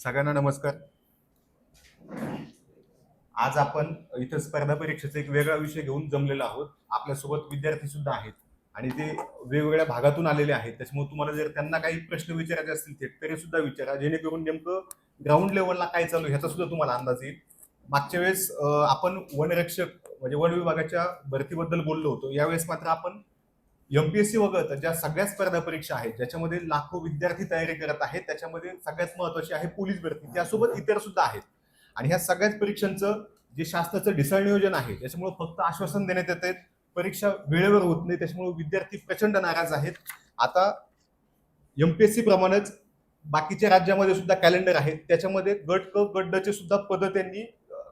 सगळ्यांना नमस्कार. आज आपण इथं स्पर्धा परीक्षेचा एक वेगळा विषय घेऊन जमलेलो आहोत. आपल्यासोबत विद्यार्थी सुद्धा आहेत आणि ते वेगवेगळ्या भागातून आलेले आहेत. त्याच्यामुळे तुम्हाला जर त्यांना काही प्रश्न विचारायचे असतील ते तरी सुद्धा विचारा. जेणेकरून नेमकं ग्राउंड लेवलला काय चालू ह्याचा सुद्धा तुम्हाला अंदाज येईल. मागच्या वेळेस आपण वनरक्षक म्हणजे वन विभागाच्या भरतीबद्दल बोललो होतो. यावेळेस मात्र आपण एमपीएससी वगळता ज्या सगळ्या स्पर्धा परीक्षा आहेत ज्याच्यामध्ये लाखो विद्यार्थी तयारी करत आहेत त्याच्यामध्ये सगळ्यात महत्वाची आहे पोलीस भरती. त्यासोबत इतर सुद्धा आहेत. आणि ह्या सगळ्याच परीक्षांचं जे शासनाचं ढिसाळ नियोजन आहे त्याच्यामुळे फक्त आश्वासन देण्यात येत आहेत. परीक्षा वेळेवर होत नाही त्याच्यामुळे विद्यार्थी प्रचंड नाराज आहेत. आता एमपीएससी प्रमाणेच बाकीच्या राज्यामध्ये सुद्धा कॅलेंडर आहेत. त्याच्यामध्ये गट क गट चे सुद्धा पद त्यांनी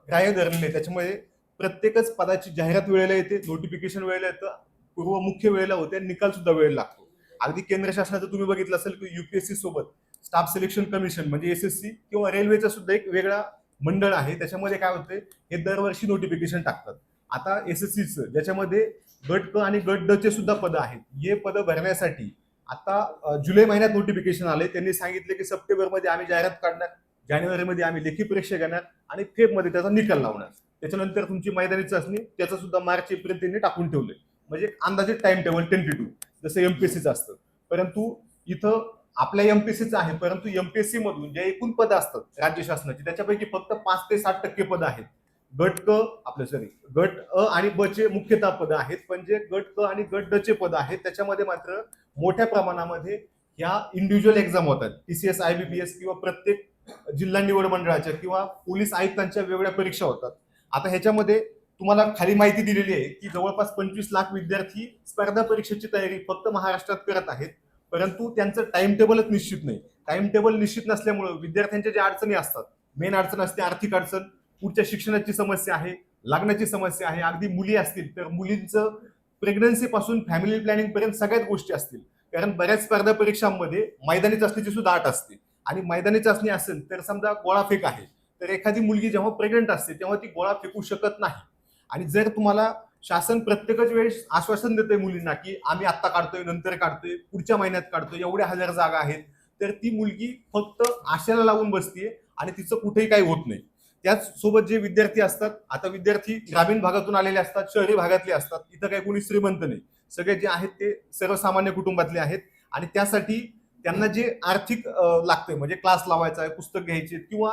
ग्राह्य धरलेले त्याच्यामुळे प्रत्येकच पदाची जाहिरात वेळेला येते नोटिफिकेशन वेळेला येतं. पूर्व मुख्य वेळेला होते निकाल सुद्धा वेळ लागतो. अगदी केंद्र शासनाचं तुम्ही बघितलं असेल की युपीएससी सोबत स्टाफ सिलेक्शन कमिशन म्हणजे एसएससी किंवा रेल्वेचा सुद्धा एक वेगळा मंडळ आहे. त्याच्यामध्ये काय होते हे दरवर्षी नोटिफिकेशन टाकतात. आता एसएससीचं ज्याच्यामध्ये गट क आणि गट ड चे सुद्धा पद आहेत. हे पद भरण्यासाठी आता जुलै महिन्यात नोटिफिकेशन आले. त्यांनी सांगितले की सप्टेंबरमध्ये आम्ही जाहिरात काढणार जानेवारीमध्ये आम्ही लेखी परीक्षा घेणार आणि फेबमध्ये त्याचा निकाल लावणार. त्याच्यानंतर तुमची मैदानी चाचणी त्याचा सुद्धा मार्च एप्रिल त्यांनी टाकून ठेवले म्हणजे अंदाजे टाइम टेबल टू जसं एमपीएससीचं असतं. परंतु इथं आपल्या एमपीएससीचं आहे परंतु एमपीएससी मधून जे एकूण पद असतात राज्य शासनाची त्याच्यापैकी फक्त पाच ते सात टक्के पद आहेत. गट क आपलं सॉरी गट अ आणि ब चे मुख्यतः पद आहेत. पण जे गट क आणि गट ड चे पद आहेत त्याच्यामध्ये मात्र मोठ्या प्रमाणामध्ये ह्या इंडिव्हिज्युअल एक्झाम होतात. टीसीएस आयबीपीएस किंवा प्रत्येक जिल्हा निवड मंडळाच्या किंवा पोलीस आयुक्तांच्या वेगळ्या परीक्षा होतात. आता ह्याच्यामध्ये तुम्हाला खाली माहिती दिलेली आहे की जवळपास पंचवीस लाख विद्यार्थी स्पर्धा परीक्षेची तयारी फक्त महाराष्ट्रात करत आहेत. परंतु त्यांचं टाइम टेबलच निश्चित नाही. टाइम टेबल निश्चित नसल्यामुळं विद्यार्थ्यांच्या ज्या अडचणी असतात मेन अडचण असते आर्थिक अडचण पुढच्या शिक्षणाची समस्या आहे लग्नाची समस्या आहे अगदी मुली असतील तर मुलींचं प्रेग्नन्सीपासून फॅमिली प्लॅनिंग पर्यंत सगळ्याच गोष्टी असतील. कारण बऱ्याच स्पर्धा परीक्षांमध्ये मैदानी चाचणीची सुद्धा अट असते. आणि मैदानी चाचणी असेल तर समजा गोळा फेक आहे. तर एखादी मुलगी जेव्हा प्रेग्नंट असते तेव्हा ती गोळा फेकू शकत नाही. आणि जर तुम्हाला शासन प्रत्येकच वेळेस आश्वासन देतोय मुलींना की आम्ही आत्ता काढतोय नंतर काढतोय पुढच्या महिन्यात काढतोय एवढ्या हजार जागा आहेत तर ती मुलगी फक्त आशेला लावून बसतीये आणि तिचं कुठेही काही होत नाही. त्याच सोबत जे विद्यार्थी असतात आता विद्यार्थी ग्रामीण भागातून आलेले असतात शहरी भागातले असतात इथं काही कोणी श्रीमंत नाही. सगळे जे आहेत ते सर्वसामान्य कुटुंबातले आहेत आणि त्यासाठी त्यांना जे आर्थिक लागतंय म्हणजे क्लास लावायचा आहे पुस्तक घ्यायचे किंवा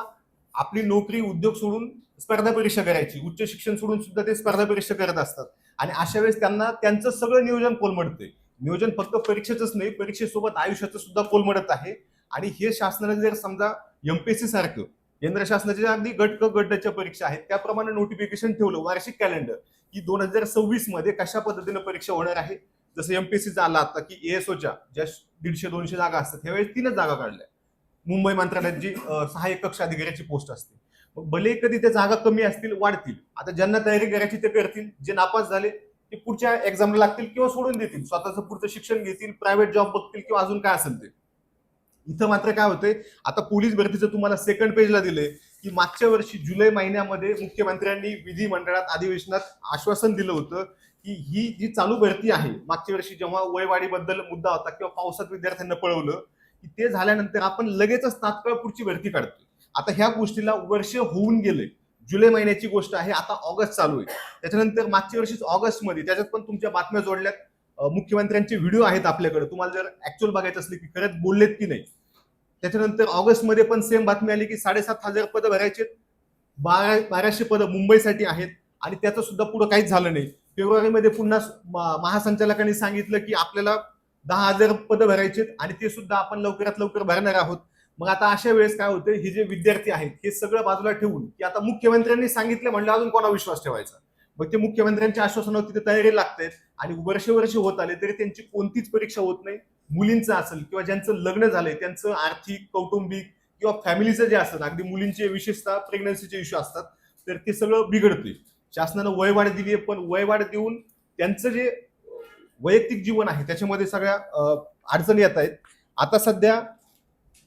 आपली नोकरी उद्योग सोडून स्पर्धा परीक्षा करायची. उच्च शिक्षण सोडून सुद्धा ते स्पर्धा परीक्षा करत असतात. आणि अशा वेळेस त्यांना त्यांचं सगळं नियोजन कोलमडते नियोजन फक्त परीक्षेचंच नाही परीक्षेसोबत आयुष्याचं सुद्धा कोलमडत आहे. आणि हे शासनाने जर समजा एमपीएससी सारखं केंद्र शासनाच्या ज्या अगदी गट क गटाच्या परीक्षा आहेत त्याप्रमाणे नोटिफिकेशन ठेवलं वार्षिक कॅलेंडर की दोन हजार सव्वीसमध्ये कशा पद्धतीने परीक्षा होणार आहे? जसं एमपीएससीचा आला आता की एएसओच्या ज्या दीडशे दोनशे जागा असतात त्यावेळेस तीनच जागा काढल्या. मुंबई मंत्रालयात जी सहाय्यक कक्ष अधिकाऱ्याची पोस्ट असते. भले कधी त्या जागा कमी असतील वाढतील आता ज्यांना तयारी करायची ते करतील जे नापास झाले ते पुढच्या एक्झामला लागतील किंवा सोडून देतील. स्वतःचं पुढचं शिक्षण घेतील प्रायव्हेट जॉब बघतील किंवा अजून काय असेल ते. इथं मात्र काय होतंय आता पोलीस भरतीचं तुम्हाला सेकंड पेजला दिलंय की मागच्या वर्षी जुलै महिन्यामध्ये मुख्यमंत्र्यांनी विधिमंडळात अधिवेशनात आश्वासन दिलं होतं की ही जी चालू भरती आहे मागच्या वर्षी जेव्हा वयवाढीबद्दल मुद्दा होता किंवा पावसात विद्यार्थ्यांना पळवलं की ते झाल्यानंतर आपण लगेचच तात्काळ पुढची भरती काढतोय. आता ह्या गोष्टीला वर्ष होऊन गेले. जुलै महिन्याची गोष्ट आहे आता ऑगस्ट चालू आहे. त्याच्यानंतर मागच्या वर्षीच ऑगस्टमध्ये त्याच्यात पण तुमच्या बातम्या जोडल्यात. मुख्यमंत्र्यांचे व्हिडिओ आहेत आपल्याकडे. तुम्हाला जर ऍक्च्युअल बघायचं असले की खरंच बोललेत की नाही. त्याच्यानंतर ऑगस्टमध्ये पण सेम बातमी आली की साडेसात हजार पदं भरायचे. बारा बाराशे पदं मुंबईसाठी आहेत आणि त्याचं सुद्धा पुढं काहीच झालं नाही. फेब्रुवारीमध्ये पुन्हा महासंचालकांनी सांगितलं की आपल्याला दहा हजार पदं भरायचे आणि ते सुद्धा आपण लवकरात लवकर भरणार आहोत. मग आता अशा वेळेस काय होतं हे जे विद्यार्थी आहेत हे सगळं बाजूला ठेवून की आता मुख्यमंत्र्यांनी सांगितलं म्हणलं अजून कोणा विश्वास ठेवायचा? मग ते मुख्यमंत्र्यांच्या आश्वासनावर तिथे तयारी लागते आणि वर्ष वर्ष होत आले तरी त्यांची कोणतीच परीक्षा होत नाही. मुलींचं असेल किंवा ज्यांचं लग्न झालंय त्यांचं आर्थिक कौटुंबिक किंवा फॅमिलीचं जे असतात अगदी मुलींचे विशेषतः प्रेग्नन्सीचे इश्यू असतात तर ते सगळं बिघडतंय. शासनानं वयवाढ दिली आहे पण वयवाढ देऊन त्यांचं जे वैयक्तिक जीवन आहे त्याच्यामध्ये सगळ्या अडचणी येत आहेत. आता सध्या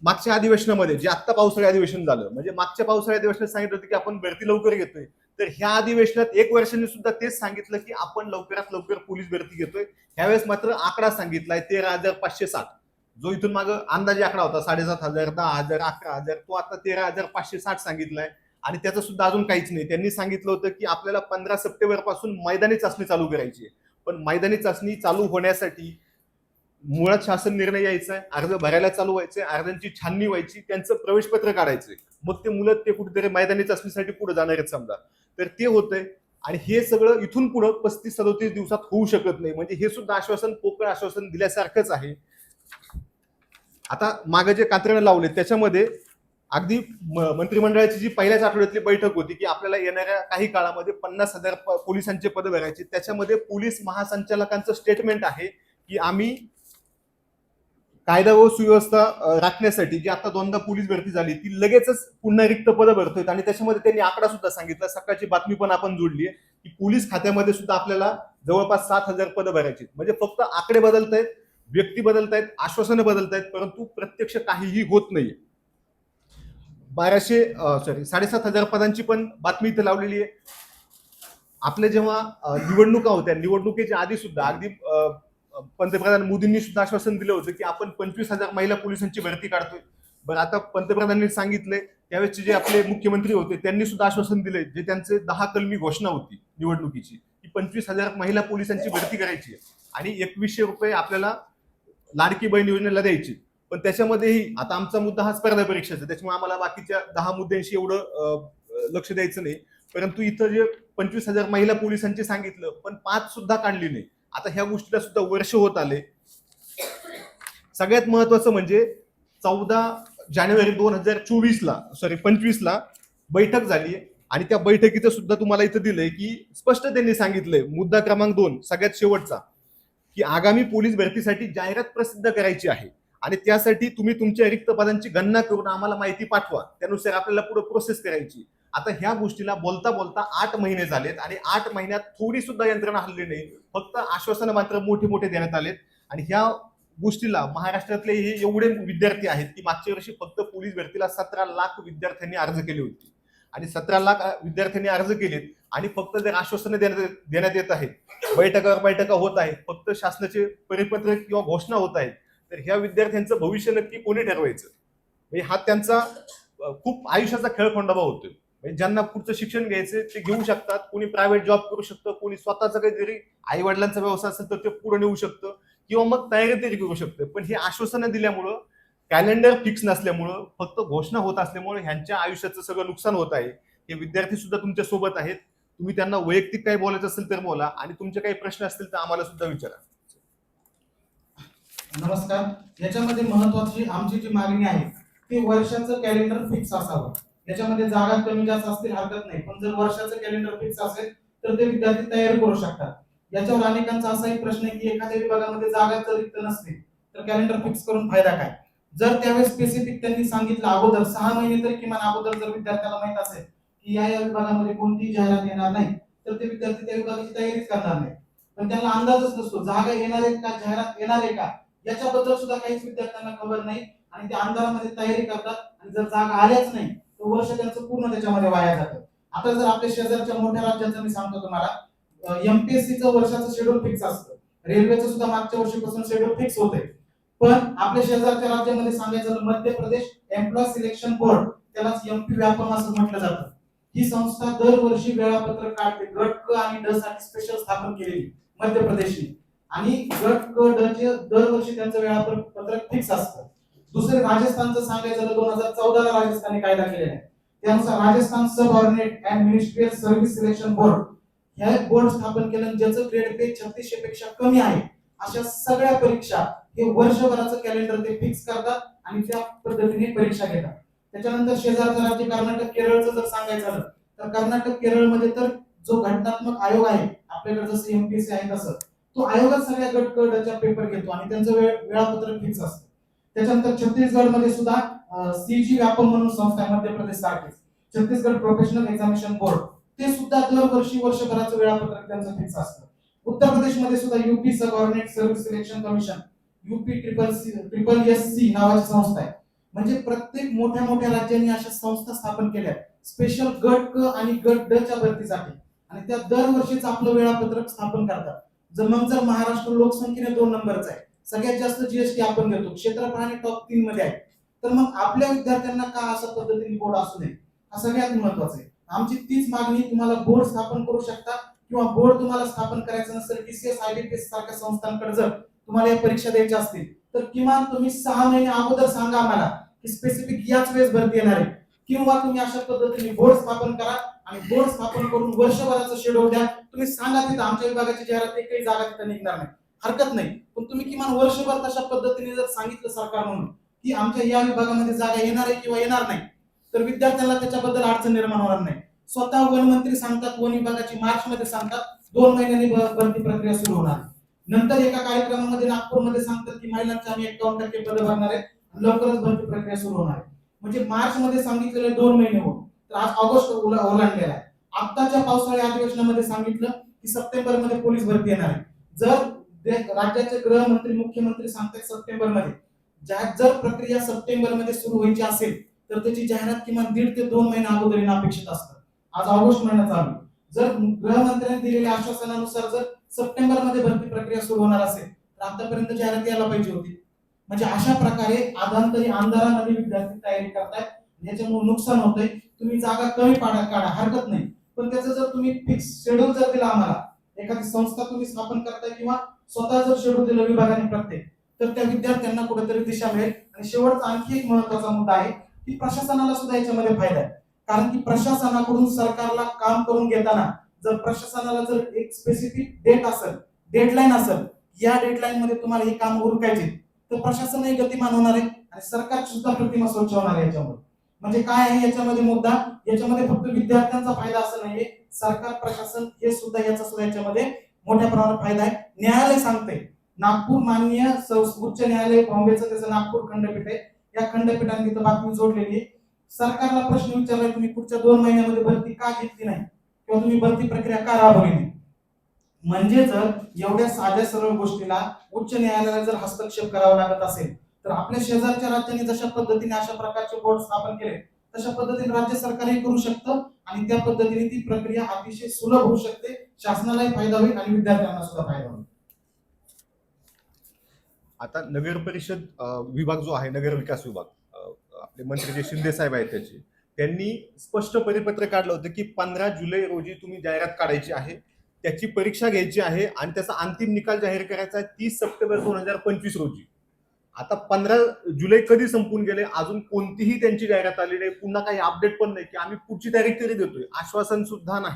मागच्या अधिवेशनामध्ये जे आत्ता पावसाळी अधिवेशन झालं म्हणजे मागच्या पावसाळी अधिवेशनात सांगितलं होतं की आपण भरती लवकर घेतोय. तर ह्या अधिवेशनात एक वर्षांनी सुद्धा तेच सांगितलं की आपण लवकरात लवकर पोलीस भरती घेतोय. ह्यावेळेस मात्र आकडा सांगितलाय तेरा हजार पाचशे साठ. जो इथून माझं अंदाजे आकडा होता साडेसात हजार दहा हजार अकरा हजार तो आता तेरा हजार पाचशे साठ सांगितलाय. आणि त्याचं सुद्धा अजून काहीच नाही. त्यांनी सांगितलं होतं की आपल्याला पंधरा सप्टेंबरपासून मैदानी चाचणी चालू करायची आहे. पण मैदानी चाचणी चालू होण्यासाठी मुळात शासन निर्णय यायचा आहे. अर्ज भरायला चालू व्हायचे अर्जांची छाननी व्हायची त्यांचं प्रवेशपत्र काढायचंय मग ते मुलं ते कुठेतरी मैदानी चाचणीसाठी पुढे जाणार आहेत समजा. तर ते होतंय. आणि हे सगळं इथून पुढं पस्तीस सदोतीस दिवसात होऊ शकत नाही. म्हणजे हे सुद्धा आश्वासन पोकळ आश्वासन दिल्यासारखंच आहे. आता मागे जे कात्रणं लावले त्याच्यामध्ये अगदी म- मंत्रिमंडळाची जी पहिल्याच आठवड्यातली बैठक होती की आपल्याला येणाऱ्या काही काळामध्ये पन्नास हजार प- पोलिसांचे पद भरायचे. त्याच्यामध्ये पोलीस महासंचालकांचं स्टेटमेंट आहे की आम्ही कायदा व सुव्यवस्था राखण्यासाठी जी आता दोनदा पोलीस भरती झाली ती लगेचच पुन्हा रिक्त पदं भरतोय. आणि त्याच्यामध्ये त्यांनी आकडा सुद्धा सांगितला. सकाळची बातमी पण आपण जोडली आहे की पोलीस खात्यामध्ये सुद्धा आपल्याला जवळपास सात हजार पदं भरायची आहेत. म्हणजे फक्त आकडे बदलत आहेत व्यक्ती बदलत आहेत आश्वासनं बदलत आहेत परंतु प्रत्यक्ष काहीही होत नाहीये. बाराशे सॉरी साडेसात हजार पदांची पण बातमी इथे लावलेली आहे. आपल्या जेव्हा निवडणुका होत्या निवडणुकीच्या आधी सुद्धा अगदी पंतप्रधान मोदींनी सुद्धा आश्वासन दिलं होतं की आपण पंचवीस हजार महिला पोलिसांची भरती काढतोय. बरं आता पंतप्रधानांनी सांगितलंय त्यावेळेसचे जे आपले मुख्यमंत्री होते त्यांनी सुद्धा आश्वासन दिले जे त्यांचे दहा कलमी घोषणा होती निवडणुकीची की पंचवीस हजार महिला पोलिसांची भरती करायची आहे. आणि एकवीसशे रुपये आपल्याला लाडकी बहीण योजनेला द्यायची पण त्याच्यामध्येही आता आमचा मुद्दा हा स्पर्धा परीक्षेचा त्याच्यामुळे आम्हाला बाकीच्या दहा मुद्द्यांशी एवढं लक्ष द्यायचं नाही. परंतु इथं जे पंचवीस हजार महिला पोलिसांची सांगितलं पण पाच सुद्धा काढली नाही. आता ह्या गोष्टीला सुद्धा वर्ष होत आले. सगळ्यात महत्वाचं म्हणजे चौदा जानेवारी दोन हजार चोवीस ला सॉरी पंचवीस ला बैठक झाली. आणि त्या बैठकीचं सुद्धा तुम्हाला इथं दिलंय की स्पष्ट त्यांनी सांगितलंय मुद्दा क्रमांक दोन सगळ्यात शेवटचा की आगामी पोलीस भरतीसाठी जाहिरात प्रसिद्ध करायची आहे. आणि त्यासाठी तुम्ही तुमच्या रिक्त पदांची गणना करून आम्हाला माहिती पाठवा. त्यानुसार आपल्याला पुढे प्रोसेस करायची. आता ह्या गोष्टीला बोलता बोलता आठ महिने झालेत आणि आठ महिन्यात थोडी सुद्धा यंत्रणा हल्ली नाही. फक्त आश्वासनं मात्र मोठे मोठे देण्यात आलेत. आणि ह्या गोष्टीला महाराष्ट्रातले हे एवढे विद्यार्थी आहेत की मागच्या वर्षी फक्त पोलीस भरतीला सतरा लाख विद्यार्थ्यांनी अर्ज केले होते. आणि सतरा लाख विद्यार्थ्यांनी अर्ज केलेत आणि फक्त जर आश्वासनं देण्यात देण्यात येत आहेत. बैठकावर बैठका होत आहेत. फक्त शासनाचे परिपत्रक किंवा घोषणा होत आहेत. तर ह्या विद्यार्थ्यांचं भविष्य नक्की कोणी ठरवायचं? म्हणजे हा त्यांचा खूप आयुष्याचा खेळखंडोबा होतोय. म्हणजे ज्यांना पुढचं शिक्षण घ्यायचं ते घेऊ शकतात. कोणी प्रायव्हेट जॉब करू शकतं कोणी स्वतःचा काहीतरी आई वडिलांचा व्यवसाय असेल तर ते पुढे नेऊ शकतं किंवा मग तयारी तरी करू शकतं. पण हे आश्वासनं दिल्यामुळं कॅलेंडर फिक्स नसल्यामुळं फक्त घोषणा होत असल्यामुळे ह्यांच्या आयुष्याचं सगळं नुकसान होत आहे. हे विद्यार्थी सुद्धा तुमच्यासोबत आहेत. तुम्ही त्यांना वैयक्तिक काही बोलायचं असेल तर बोला. आणि तुमचे काही प्रश्न असतील तर आम्हाला सुद्धा विचारा. नमस्कार. याच्यामध्ये महत्वाची आमची जी मागणी आहे ती वर्षाचं कॅलेंडर फिक्स असावं. याच्यामध्ये जागा कमी जास्त असतील हरकत नाही. पण जर वर्षाचं कॅलेंडर फिक्स असेल तर ते विद्यार्थी तयारी करू शकतात. याच्यावर अनेकांचा असाही प्रश्न आहे की एखाद्या विभागामध्ये जागा जर रिक्त नसतील तर कॅलेंडर फिक्स करून फायदा काय? जर त्यावेळेस स्पेसिफिक त्यांनी सांगितलं अगोदर सहा महिने तरी किमान अगोदर जर विद्यार्थ्याला माहीत असेल की या या विभागामध्ये कोणतीही जाहिरात येणार नाही तर ते विद्यार्थी त्या विभागाची तयारीच करणार नाही पण त्यांना अंदाजच नसतो जागा येणार आहेत का जाहिरात येणार आहे का? याच्याबद्दल सुद्धा काहीच विद्यार्थ्यांना खबर नाही. आणि ते अंधारामध्ये तयारी करतात. आणि जर जागा आल्याच नाही तर वर्ष त्यांचं पूर्ण त्याच्यामध्ये वाया जातं. आता जर आपल्या शेजारच्या मोठ्या राज्यांचं मी सांगतो तुम्हाला एमपीएससीचं वर्षाचं शेड्यूल फिक्स असतं. रेल्वेचं सुद्धा मागच्या वर्षीपासून शेड्यूल फिक्स होते पण आपल्या शेजारच्या राज्यामध्ये सांगायचं Madhya Pradesh employ selection board त्यालाच एमपी व्यापम असं म्हटलं जातं. ही संस्था दरवर्षी वेळापत्रक काढते. गट क आणि ड साठी स्पेशल स्थापन केलेली मध्य प्रदेशने. आणि गट क ड चे दरवर्षी त्यांचं वेळापत्रक फिक्स असतं. दुसरे राजस्थानचं सांगायचं तर दोन हजार चौदा ला राजस्थानने कायदा केलेला आहे. त्यानुसार Rajasthan subordinate and ministerial service selection board हे बोर्ड स्थापन केलं ज्याचं ग्रेड पे छत्तीसशे पेक्षा कमी आहे अशा सगळ्या परीक्षा हे वर्षभराचं कॅलेंडर ते फिक्स करतात आणि त्या पद्धतीने परीक्षा घेतात. त्याच्यानंतर शेजारचं राज्य कर्नाटक केरळचं जर सांगायचं झालं तर कर्नाटक केरळमध्ये तर जो घटनात्मक आयोग आहे आपल्याकडे जसं एमपीएससी आहे तसं तो आयोगात सगळ्या गट क पेपर घेतो आणि त्यांचं वेळ वेळापत्रक फिक्स असतं. त्याच्यानंतर छत्तीसगडमध्ये सुद्धा सीजी व्यापम म्हणून संस्था आहे मध्य प्रदेश सारखीच. छत्तीसगड प्रोफेशनल एक्झामिनेशन बोर्ड ते सुद्धा दरवर्षी वर्षभराचं वेळापत्रक त्यांचं फिक्स असतं. उत्तर प्रदेशमध्ये सुद्धा UP subordinate service selection commission UP triple C triple S C नावाची संस्था आहे. म्हणजे प्रत्येक मोठ्या मोठ्या राज्यांनी अशा संस्था स्थापन केल्या. स्पेशल गट क आणि गट ड च्या भरतीसाठी. आणि त्या दरवर्षीच आपलं वेळापत्रक स्थापन करतात. जर मग जर महाराष्ट्र लोकसंख्येने दोन नंबरचा आहे. सगळ्यात जास्त जीएसटी आपण देतो क्षेत्रफळाने टॉप तीन मध्ये आहे. तर मग आपल्या विद्यार्थ्यांना का अशा पद्धतीने बोर्ड असू नये? हा सगळ्यात महत्त्वाचा आहे. आमची तीच मागणी तुम्हाला बोर्ड स्थापन करू शकता किंवा बोर्ड तुम्हाला स्थापन करायचं नसेल टीसीएस आयबीपीएस सारख्या संस्थांकडे जर तुम्हाला या परीक्षा द्यायच्या असतील तर किमान तुम्ही सहा महिने अगोदर सांगा आम्हाला की स्पेसिफिक याच वेळेस भरती येणार आहे. किंवा तुम्ही अशा पद्धतीने बोर्ड स्थापन करा. आणि बोर्ड स्थापन करून वर्षभराचं शेड्यूल द्या. तुम्ही सांगा तिथं आमच्या विभागाची जाहिरात एकही जागा तिथं निघणार नाही. हरकत नाही. पण तुम्ही किमान वर्षभर तशा पद्धतीने जर सांगितलं सरकार म्हणून की आमच्या या विभागामध्ये जागा येणार आहे किंवा येणार नाही तर विद्यार्थ्यांना त्याच्याबद्दल अडचण निर्माण होणार नाही. स्वतः वनमंत्री सांगतात वन विभागाची मार्च मध्ये सांगतात दोन महिन्यांनी भरती प्रक्रिया सुरू होणार नंतर एका कार्यक्रमामध्ये नागपूरमध्ये सांगतात की महिलांच्या आम्ही एकावन्न टक्के पद भरणार आहे लवकरच भरती प्रक्रिया सुरू होणार आहे. म्हणजे मार्च मध्ये सांगितलेले दोन महिने होऊन तर आज ऑगस्ट ओलांडलेला आहे. आत्ताच्या पावसाळी अधिवेशनामध्ये सांगितलं की सप्टेंबरमध्ये पोलीस भरती येणार आहे. जर राज्याचे गृहमंत्री मुख्यमंत्री सांगतात सप्टेंबरमध्ये ज्या- जर प्रक्रिया सप्टेंबरमध्ये सुरू व्हायची असेल तर त्याची जाहिरात किमान दीड ते दोन महिने अगोदर अपेक्षित असतात आज ऑगस्ट महिना चालू जर गृहमंत्र्यांनी दिलेल्या आश्वासनानुसार जर सप्टेंबरमध्ये भरती प्रक्रिया सुरू होणार असेल तर आतापर्यंत जाहिरात यायला पाहिजे होती. म्हणजे अशा प्रकारे आधांतरी अंधारामध्ये विद्यार्थी तयारी करतायत. याच्यामुळे नुकसान होतंय. तुम्ही जागा कमी पाडा काढा हरकत नाही. पण त्याचं जर तुम्ही फिक्स शेड्यूल जर दिला आम्हाला एखादी संस्था तुम्ही स्थापन करताय किंवा स्वतः जर शेड्यूल दिलं विभागाने प्रत्येक तर त्या विद्यार्थ्यांना कुठेतरी दिशा मिळेल. आणि शेवटचा आणखी एक महत्त्वाचा मुद्दा आहे की प्रशासनाला सुद्धा याच्यामध्ये फायदा आहे. कारण की प्रशासनाकडून सरकारला काम करून घेताना जर प्रशासनाला जर एक स्पेसिफिक डेट असेल डेडलाईन असेल या डेडलाईन मध्ये तुम्हाला हे काम उरकायचे तर प्रशासनही गतिमान होणार आहे आणि सरकार सुद्धा प्रतिमा स्वच्छ होणार आहे याच्यामुळे. म्हणजे काय आहे याच्यामध्ये मुद्दा? याच्यामध्ये फक्त विद्यार्थ्यांचा फायदा असं नाहीये. सरकार प्रशासन हे सुद्धा याचा सुद्धा याच्यामध्ये मोठ्या प्रमाणात फायदा आहे. न्यायालय सांगते नागपूर माननीय उच्च न्यायालय बॉम्बेचं त्याचं नागपूर खंडपीठ आहे. या खंडपीठाने तिथं बातमी जोडलेली आहे. सरकारला प्रश्न विचारलाय तुम्ही पुढच्या दोन महिन्यामध्ये भरती का घेतली नाही? किंवा तुम्ही भरती प्रक्रिया का राबवली नाही? म्हणजे जर एवढ्या साध्या सरळ गोष्टीला उच्च न्यायालयाला जर हस्तक्षेप करावा लागत असेल तर आपल्या शेजारच्या राज्यांनी जशा पद्धतीने अशा प्रकारचे बोर्ड स्थापन केले तशा पद्धतीने राज्य सरकारही करू शकतं आणि त्या पद्धतीने ती प्रक्रिया अतिशय सुलभ होऊ शकते. शासनालाही फायदा होईल आणि विद्यार्थ्यांना सुद्धा फायदा होईल. आता नगर परिषद विभाग जो आहे नगर विकास विभाग आपले मंत्री जे शिंदे साहेब आहेत त्याचे त्यांनी स्पष्ट परिपत्र काढलं होतं की पंधरा जुलै रोजी तुम्ही जाहिरात काढायची आहे त्याची परीक्षा घ्यायची आहे आणि त्याचा अंतिम निकाल जाहीर करायचा आहे तीस सप्टेंबर दोन हजार पंचवीस रोजी. आता पंधरा जुलै कधी संपून गेले? अजून कोणतीही त्यांची जाहिरात आली नाही. पुन्हा काही अपडेट पण नाही की आम्ही पुढची तारीख तरी देतोय. आश्वासन सुद्धा नाही.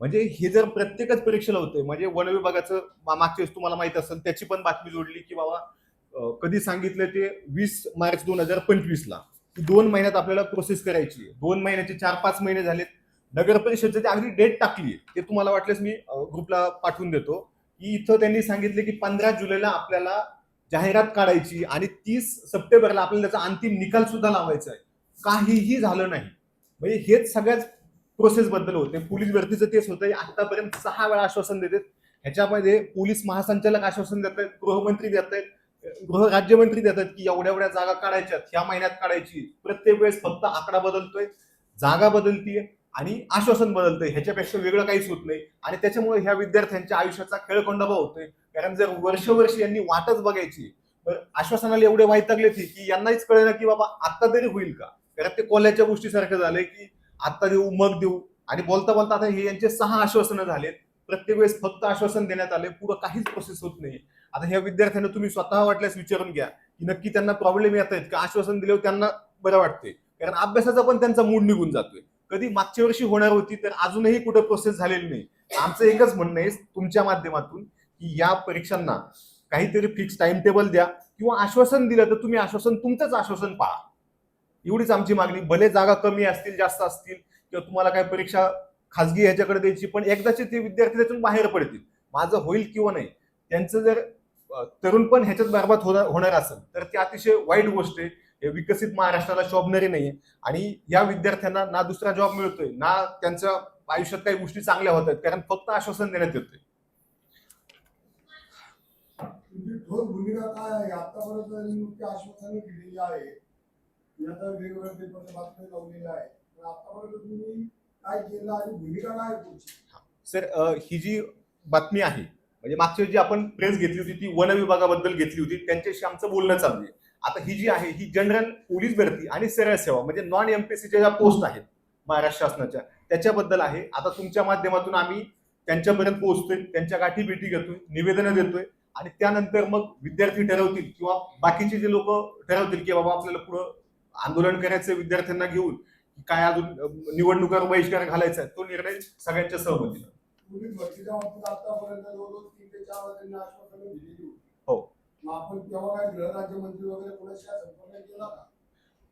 म्हणजे हे जर प्रत्येकच परीक्षेला होतंय म्हणजे वन विभागाचं मागच्या वेळेस तुम्हाला माहीत असेल त्याची पण बातमी जोडली की बाबा कधी सांगितलं ते वीस मार्च दोन हजार पंचवीस ला. दोन महिन्यात आपल्याला प्रोसेस करायची आहे. दोन महिन्याचे चार पाच महिने झालेत. नगर परिषदचं ते अगदी डेट टाकली ते तुम्हाला वाटल्यास मी ग्रुपला पाठवून देतो. की इथं त्यांनी सांगितले की पंधरा जुलैला आपल्याला जाहिरात काढायची आणि तीस सप्टेंबरला आपल्याला त्याचा अंतिम निकाल सुद्धा लावायचा आहे. काहीही झालं नाही. म्हणजे हेच सगळ्याच प्रोसेस बद्दल होते. पोलीस भरतीचं तेच होतं आतापर्यंत सहा वेळा आश्वासन देतात. ह्याच्यामध्ये पोलीस महासंचालक आश्वासन देत आहेत गृहमंत्री देत आहेत गृह राज्यमंत्री देतात की एवढ्या एवढ्या जागा काढायच्यात ह्या महिन्यात काढायची. प्रत्येक वेळेस फक्त आकडा बदलतोय जागा बदलतीये आणि आश्वासन बदलतंय. ह्याच्यापेक्षा वेगळं काहीच होत नाही. आणि त्याच्यामुळे ह्या विद्यार्थ्यांच्या आयुष्याचा खेळखंडोबा होतोय. कारण जर वर्ष वर्ष यांनी वाटच बघायची तर आश्वासनाला एवढे वैतागले ते की यांनाच कळेना की बाबा आता तरी होईल का? कारण ते कोल्याच्या गोष्टीसारखं झालंय की आता देऊ मग देऊ. आणि बोलता बोलता आता हे यांचे सहा आश्वासनं झालेत. प्रत्येक वेळेस फक्त आश्वासन देण्यात आले पुढं काहीच प्रोसेस होत नाही. आता ह्या विद्यार्थ्यांना तुम्ही स्वतः वाटल्यास विचारून घ्या की नक्की त्यांना प्रॉब्लेम येत आहेत का? आश्वासन दिल्यावर त्यांना बरं वाटते कारण अभ्यासाचा पण त्यांचा मूड निघून जातोय. कधी मागच्या वर्षी होणार होती तर अजूनही कुठं प्रोसेस झालेली नाही. आमचं एकच म्हणणं आहे तुमच्या माध्यमातून की या परीक्षांना काहीतरी फिक्स टाइम टेबल द्या किंवा आश्वासन दिलं तर तुम्ही आश्वासन तुमचंच आश्वासन पाळा एवढीच आमची मागणी. भले जागा कमी असतील जास्त असतील किंवा तुम्हाला काय परीक्षा खाजगी ह्याच्याकडे द्यायची पण एकदाचे ते विद्यार्थी त्यातून बाहेर पडतील. माझं होईल किंवा नाही त्यांचं जर तरुण पण ह्याच्यात बरबाद होणार होणार असेल तर ती अतिशय वाईट गोष्ट आहे. हे विकसित महाराष्ट्राला शोभणारी नाहीये. आणि या विद्यार्थ्यांना ना दुसरा जॉब मिळतोय ना त्यांच्या आयुष्यात काही गोष्टी चांगल्या होत आहेत कारण फक्त आश्वासन देण्यात येतोय. तुमची ठोस भूमिका काय आहे? आतापर्यंत नुकती आश्वासने दिलेली आहे. आता वेगवेगळ्या पेपरच्या बातम्या लावलेल्या आहे तर आतापर्यंत तुम्ही काय केलं आणि भूमिका काय तुमची सर ही जी बातमी आहे म्हणजे मागच्या जी आपण प्रेस घेतली होती ती वन विभागाबद्दल घेतली होती त्यांच्याशी आमचं बोलणं चालू आहे. आता ही जी आहे ही जनरल पोलीस भरती आणि सरळ सेवा म्हणजे नॉन एमपीएससीच्या ज्या पोस्ट आहेत महाराष्ट्र शासनाच्या त्याच्याबद्दल आहे. आता तुमच्या माध्यमातून आम्ही त्यांच्यापर्यंत पोहोचतोय त्यांच्या गाठी भेटी घेतोय निवेदनं देतोय. आणि त्यानंतर मग विद्यार्थी ठरवतील किंवा बाकीचे जे लोक ठरवतील की बाबा आपल्याला पुढं आंदोलन करायचं विद्यार्थ्यांना घेऊन काय अजून निवडणुकांवर बहिष्कार घालायचा तो निर्णय सगळ्यांच्या सहमतीनं. हो.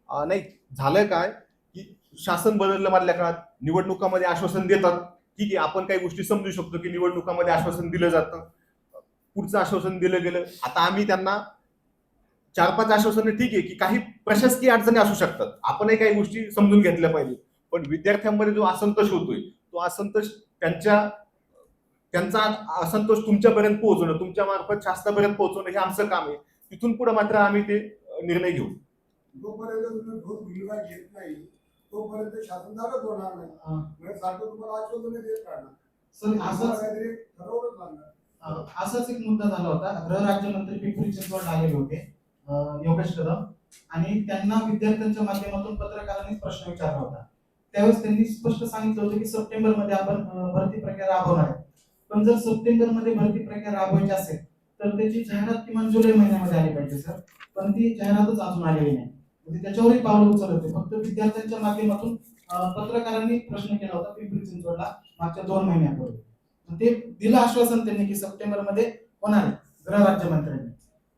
नाही झालंय काय की शासन बदललं मधल्या काळात निवडणुकामध्ये आश्वासन देतात. ठीक आहे आपण काही गोष्टी समजू शकतो की निवडणुकामध्ये आश्वासन दिलं जातं. पुढचं आश्वासन दिलं गेलं. आता आम्ही त्यांना चार पाच आश्वासनं ठीक आहे की काही प्रशासकीय अडचणी असू शकतात. आपणही काही गोष्टी समजून घेतल्या पाहिजे. पण विद्यार्थ्यांमध्ये जो असंतोष होतोय तो असंतोष त्यांच्या त्यांचा असंतोष तुमच्यापर्यंत पोहोचवणं तुमच्या मार्फत शासनापर्यंत पोहोचवणं हे आमचं काम आहे. तिथून पुढे मात्र आम्ही ते निर्णय घेऊ. जोपर्यंत तुम्ही ठोस भूमिका घेत नाही तोपर्यंत शासन जागच होणार नाही. म्हणजे सारखं तुम्हाला आश्वासन देत राहणार. सर तुम्हाला असंच काहीतरी ठरवलंच लागणार अं, असाच एक मुद्दा झाला होता. गृह राज्यमंत्री पिंपरी चिंचवड आलेले होते योगेश कदम. आणि त्यांना विद्यार्थ्यांच्या माध्यमातून पत्रकारांनी प्रश्न विचारला होता. त्यावेळेस त्यांनी स्पष्ट सांगितलं होतं की सप्टेंबरमध्ये आपण भरती प्रक्रिया राबवणार आहे. पण जर सप्टेंबरमध्ये भरती प्रक्रिया राबवायची असेल तर त्याची जाहिरात किमान जुलै महिन्यामध्ये आली पाहिजे सर. पण ती जाहिरातच अजून आलेली नाही. म्हणजे त्याच्यावरही पावलं उचलत होते फक्त विद्यार्थ्यांच्या माध्यमातून पत्रकारांनी प्रश्न केला होता पिंपरी चिंचवडला मागच्या दोन महिन्यापूर्वी. ते दिलं आश्वासन त्यांनी की सप्टेंबरमध्ये होणार आहे गृह राज्यमंत्र्यांनी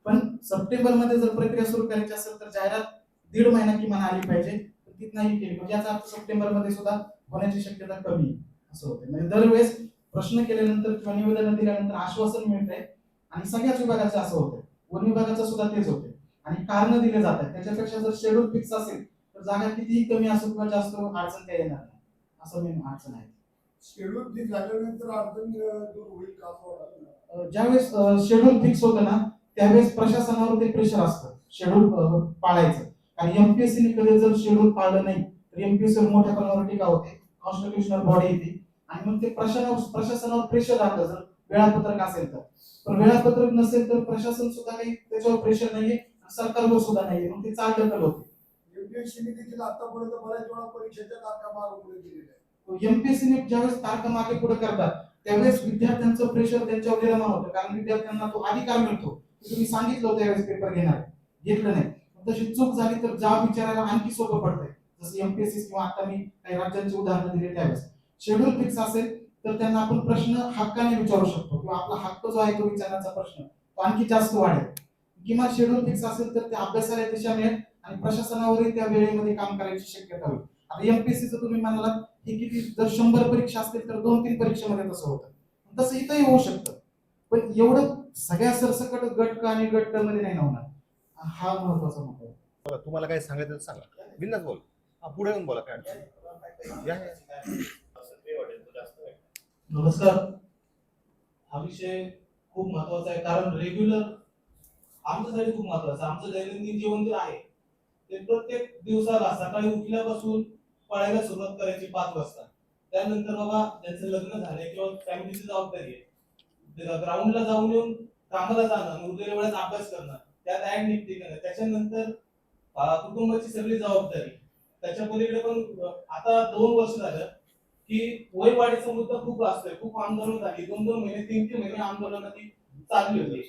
पण सप्टेंबरमध्ये जर प्रक्रिया सुरू करायची असेल तर जाहिरात दीड महिना किमान आली पाहिजे ती नाही केली. म्हणजे याचा अर्थ सप्टेंबरमध्ये सुद्धा होण्याची शक्यता कमी आहे असं होतं म्हणजे दरवेळेस प्रश्न केल्यानंतर किंवा निवेदन दिल्यानंतर आश्वासन मिळतंय आणि सगळ्याच विभागाचं असं होतं वन विभागाचं सुद्धा तेच होते आणि कारण दिले जातात त्याच्यापेक्षा जर शेड्यूल फिक्स असेल तर जागा कितीही कमी असो किंवा जास्त अडचण काही येणार नाही. असं मेन अडचण आहे. शेड्यूल ठीक झाल्यानंतर अडचण अं, दूर होईल का असं वाटतं मला. अं, ज्यावेळेस शेड्यूल फिक्स होतं ना त्यावेळेस प्रशासनावर ते प्रेशर असतं शेड्यूल पाळायचं. आणि एमपीएससी कधी जर शेड्यूल पाळलं नाही तर एमपीएससी मोठ्या प्रमाणावर टीका होते कॉन्स्टिट्युशनल बॉडी येते. आणि मग ते प्रशासनावर प्रशासनावर प्रेशर राहतं जर वेळापत्रक असेल तर. पण वेळापत्रक नसेल तर प्रशासन सुद्धा काही त्याच्यावर प्रेशर नाहीये सरकारवर सुद्धा नाहीये. मग ते चालढकल होते. ने देखील आतापर्यंत बऱ्याच वेळा परीक्षेच्या तारखा मागे पुढे केलेल्या आहेत. एमपीएससी नेट ज्यावेळेस तारखा मागे पुढे करतात त्यावेळेस विद्यार्थ्यांचं प्रेशर त्यांच्यावर निर्माण होतं. कारण विद्यार्थ्यांना तो अधिकार मिळतो. तुम्ही सांगितलं होतं यावेळेस पेपर घेणार घेतलं नाही. तशी चूक झाली तर जाब विचारायला आणखी सोपं पडतंय. जसं एमपीएससी किंवा आता मी काही राज्यांची उदाहरणं दिली त्यावेळेस. शेड्यूल फिक्स असेल तर त्यांना आपण प्रश्न हक्काने विचारू शकतो. किंवा आपला हक्क जो आहे तो विचारण्याचा प्रश्न. तो आणखी जास्त वाढेल. किंवा शेड्यूल फिक्स असेल तर ते अभ्यासाला दिशा मिळेल आणि प्रशासनावरही त्या वेळेमध्ये काम करायची शक्यता होईल. आता एमपीएससीचं तुम्ही म्हणाला हे किती जर शंभर परीक्षा असतील तर दोन तीन परीक्षेमध्ये तसं होतं. तसं इथंही होऊ शकतं. पण एवढं सगळ्या सरसकट गट क आणि गटमध्ये नाही होणार. हा महत्त्वाचा मुद्दा आहे. बरं, तुम्हाला काय सांगायचं तर सांगा. बिंदास बोल. हा, पुढे येऊन बोला काय. नमस्कार. हा विषय खूप महत्त्वाचा आहे. कारण रेग्युलर आमच्यासाठी खूप महत्वाचं आहे आमचं दैनंदिन जीवन जे आहे ते प्रत्येक दिवसाला सकाळी उठल्यापासून पळायला सुरुवात करायची पाच वाजता. त्यानंतर बाबा त्यांचं लग्न झालंय किंवा फॅमिलीची जबाबदारी आहे. ग्राउंडला जाऊन येऊन कामाला जाणं उरलेल्या वेळात अभ्यास करणं त्यात ऍड निघते करणं त्याच्यानंतर कुटुंबाची सगळी जबाबदारी. त्याच्या पलीकडे पण आता दोन वर्ष झालं की वय वाढीचा मुद्दा खूप असतोय. खूप आंदोलन झाली. दोन दोन महिने तीन तीन महिने आंदोलन ती चालली होती.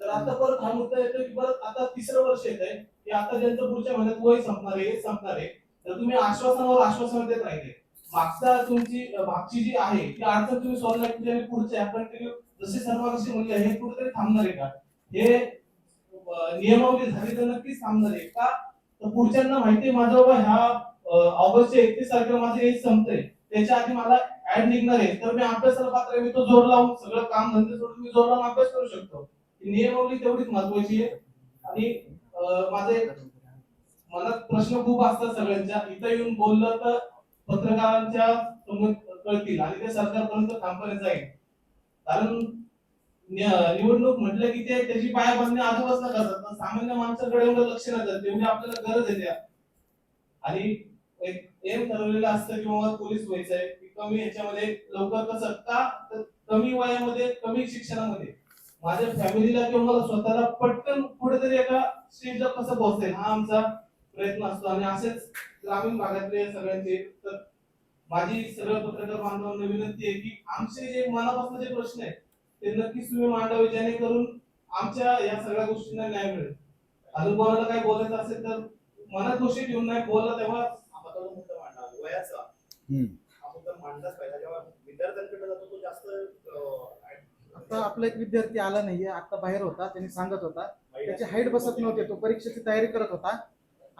तर आता परत हा मुद्दा येतोय की परत आता तिसरं वर्ष येत आहे की आता ज्यांचं पुढच्या महिन्यात वय संपणार आहे हे संपणार आहे. तर तुम्ही आश्वासनावर आश्वासन देत राहिले. मागचा तुमची मागची जी आहे ती अडचण तुम्ही सॉल्व्ह नाही केली आणि पुढच्या कंटिन्यू जसे सर्वांशी म्हणले हे कुठेतरी थांबणार आहे का? हे नियमावली झाली तर नक्कीच थांबणार आहे का? तर पुढच्यांना माहिती आहे माझं बाबा ह्या अं, ऑगस्टच्या एकतीस तारखेला माझं एज संपतंय. त्याच्या आधी मला ऍड निघणार आहे. तर मी अभ्यासाला पात्र आहे मी तो जोर लावून सगळं काम धंदे सोडून मी जोर लावून अभ्यास करू शकतो. नियमावली तेवढीच महत्वाची आहे. आणि माझं एक मनात प्रश्न खूप असतात सगळ्यांच्या. इथं येऊन बोललं तर पत्रकारांच्या कळतील आणि ते सरकारपर्यंत ठामपणे जाईल. कारण निवडणूक म्हटलं की ते त्याची पायाबंदी आजूबाजूला करतात. पण सामान्य माणसाकडे एवढं लक्ष नसतं तेवढी आपल्याला गरज आहे त्या. आणि एक एम ठरवलेलं असतं की बाबा पोलीस आहे. की कमी याच्यामध्ये लवकर कसं का तर कमी वयामध्ये कमी शिक्षणामध्ये. माझ्या फॅमिलीला किंवा मला स्वतःला पटकन कुठेतरी एका स्टेजला कसं पोहोचता येईल? हा आमचा प्रयत्न असतो. आणि असेच ग्रामीण भागातले सगळ्यांचे तर माझी सगळ्या पत्रकार बांधवांना विनंती आहे की आमचे जे मनापासून जे प्रश्न आहेत ते नक्कीच तुम्ही मांडावे जेणेकरून आमच्या या सगळ्या गोष्टींना न्याय मिळेल. अजून कोणाला काही बोलायचं असेल तर मनात गोष्टी ठेवून नाही बोलला तेव्हा महत्त्वाचा मुद्दा मांडला वयाचा. हम्म. हा मुद्दा मांडलाच पाहिजे. जेव्हा विद्यार्थ्यांकडे जातो तो जास्त अं, आता आपला एक विद्यार्थी आला नाहीये आता बाहेर होता त्यांनी सांगत होता. त्याची हाईट बसत नव्हते तो परीक्षेची तयारी करत होता.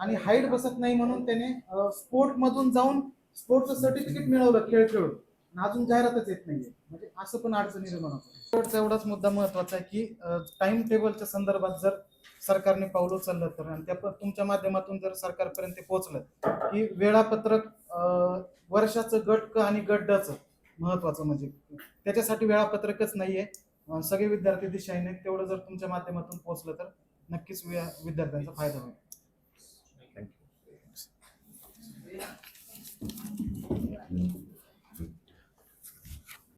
आणि हाईट बसत नाही म्हणून त्याने स्पोर्ट मधून जाऊन स्पोर्टचं सर्टिफिकेट मिळवलं खेळ खेळून आणि अजून जाहिरातच येत नाहीये. म्हणजे असं पण अडचणी निर्माण होतात शेवटचा एवढाच मुद्दा महत्त्वाचा आहे की टाइम टेबलच्या संदर्भात जर सरकारने पाऊल उचललं तर आणि त्या तुमच्या माध्यमातून जर सरकारपर्यंत पोहोचलं की वेळापत्रक वर्षाचं गट क आणि गट ड महत्वाचं म्हणजे त्याच्यासाठी वेळापत्रकच नाहीये. सगळे विद्यार्थी दिशाहीन तेवढं जर तुमच्या माध्यमातून पोहोचलं तर नक्कीच विद्यार्थ्यांचा फायदा होईल. Thank you.